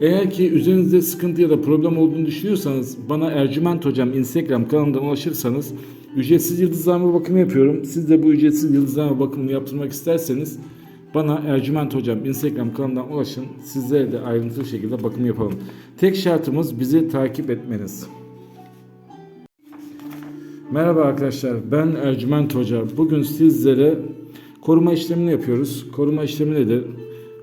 Eğer ki üzerinizde sıkıntı ya da problem olduğunu düşünüyorsanız bana Ercüment Hocam Instagram kanalından ulaşırsanız ücretsiz yıldızlama bakımı yapıyorum. Siz de bu ücretsiz yıldızlama bakımını yaptırmak isterseniz bana Ercüment Hocam Instagram kanalından ulaşın. Sizlere de ayrıntılı şekilde bakım yapalım. Tek şartımız bizi takip etmeniz. Merhaba arkadaşlar ben Ercüment Hoca. Bugün sizlere koruma işlemini yapıyoruz. Koruma işlemi nedir?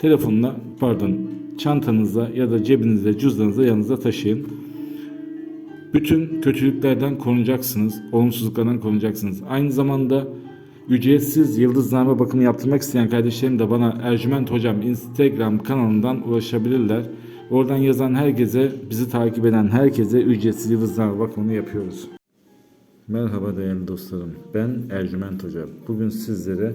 telefonuna pardon çantanızda ya da cebinizde cüzdanınızda yanınızda taşıyın. Bütün kötülüklerden korunacaksınız, olumsuzluklardan korunacaksınız. Aynı zamanda ücretsiz yıldızname bakımı yaptırmak isteyen kardeşlerim de bana Ercüment Hocam Instagram kanalından ulaşabilirler. Oradan yazan herkese, bizi takip eden herkese ücretsiz yıldızname bakımını yapıyoruz. Merhaba değerli dostlarım. Ben Ercüment Hoca. Bugün sizlere